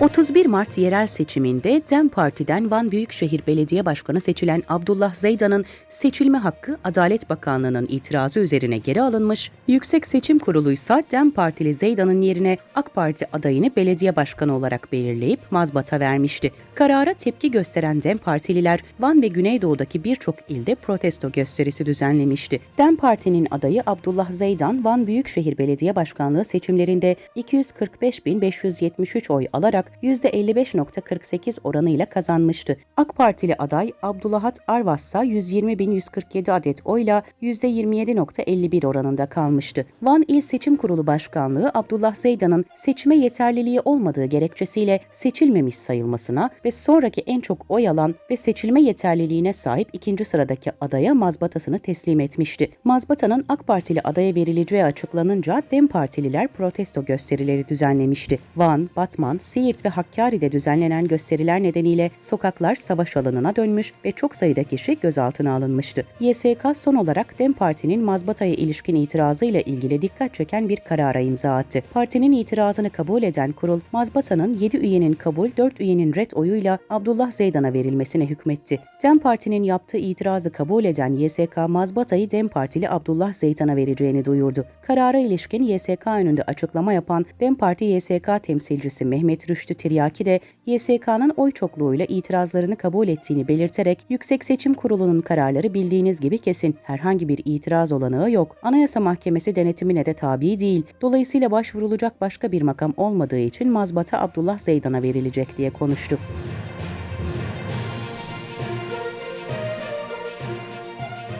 31 Mart yerel seçiminde DEM Parti'den Van Büyükşehir Belediye Başkanı seçilen Abdullah Zeydan'ın seçilme hakkı Adalet Bakanlığı'nın itirazı üzerine geri alınmış, Yüksek Seçim Kurulu ise DEM Partili Zeydan'ın yerine AK Parti adayını belediye başkanı olarak belirleyip mazbata vermişti. Karara tepki gösteren DEM Partililer Van ve Güneydoğu'daki birçok ilde protesto gösterisi düzenlemişti. DEM Parti'nin adayı Abdullah Zeydan, Van Büyükşehir Belediye Başkanlığı seçimlerinde 245.573 oy alarak %55.48 oranıyla kazanmıştı. AK Partili aday Abdullahat Arvas ise 120.147 adet oyla %27.51 oranında kalmıştı. Van İl Seçim Kurulu Başkanlığı Abdullah Zeydan'ın seçime yeterliliği olmadığı gerekçesiyle seçilmemiş sayılmasına ve sonraki en çok oy alan ve seçilme yeterliliğine sahip ikinci sıradaki adaya mazbatasını teslim etmişti. Mazbatanın AK Partili adaya verileceği açıklanınca DEM Partililer protesto gösterileri düzenlemişti. Van, Batman, Siirt ve Hakkari'de düzenlenen gösteriler nedeniyle sokaklar savaş alanına dönmüş ve çok sayıda kişi gözaltına alınmıştı. YSK son olarak DEM Parti'nin mazbataya ilişkin itirazıyla ilgili dikkat çeken bir karara imza attı. Partinin itirazını kabul eden kurul, mazbatanın 7 üyenin kabul, 4 üyenin red oyuyla Abdullah Zeydan'a verilmesine hükmetti. DEM Parti'nin yaptığı itirazı kabul eden YSK mazbatayı DEM Partili Abdullah Zeydan'a vereceğini duyurdu. Karara ilişkin YSK önünde açıklama yapan DEM Parti YSK temsilcisi Mehmet Rüştü Tiryaki de YSK'nın oy çokluğuyla itirazlarını kabul ettiğini belirterek Yüksek Seçim Kurulu'nun kararları bildiğiniz gibi kesin. Herhangi bir itiraz olanağı yok. Anayasa Mahkemesi denetimine de tabi değil. Dolayısıyla başvurulacak başka bir makam olmadığı için mazbata Abdullah Zeydan'a verilecek diye konuştu.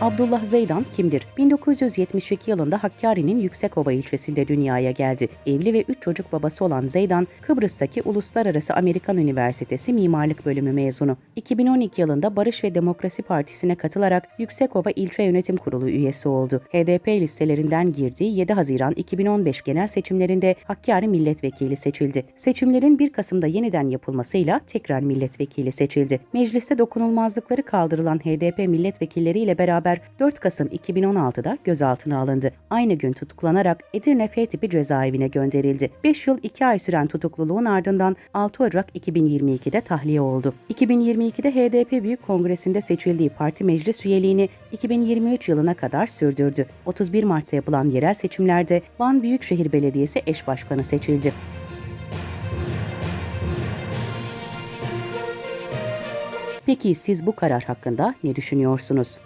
Abdullah Zeydan kimdir? 1972 yılında Hakkari'nin Yüksekova ilçesinde dünyaya geldi. Evli ve 3 çocuk babası olan Zeydan, Kıbrıs'taki Uluslararası Amerikan Üniversitesi Mimarlık Bölümü mezunu. 2012 yılında Barış ve Demokrasi Partisi'ne katılarak Yüksekova İlçe Yönetim Kurulu üyesi oldu. HDP listelerinden girdiği 7 Haziran 2015 genel seçimlerinde Hakkari milletvekili seçildi. Seçimlerin 1 Kasım'da yeniden yapılmasıyla tekrar milletvekili seçildi. Mecliste dokunulmazlıkları kaldırılan HDP milletvekilleriyle beraber 4 Kasım 2016'da gözaltına alındı. Aynı gün tutuklanarak Edirne F tipi cezaevine gönderildi. 5 yıl 2 ay süren tutukluluğun ardından 6 Ocak 2022'de tahliye oldu. 2022'de HDP Büyük Kongresi'nde seçildiği parti meclis üyeliğini 2023 yılına kadar sürdürdü. 31 Mart'ta yapılan yerel seçimlerde Van Büyükşehir Belediyesi eş başkanı seçildi. Peki siz bu karar hakkında ne düşünüyorsunuz?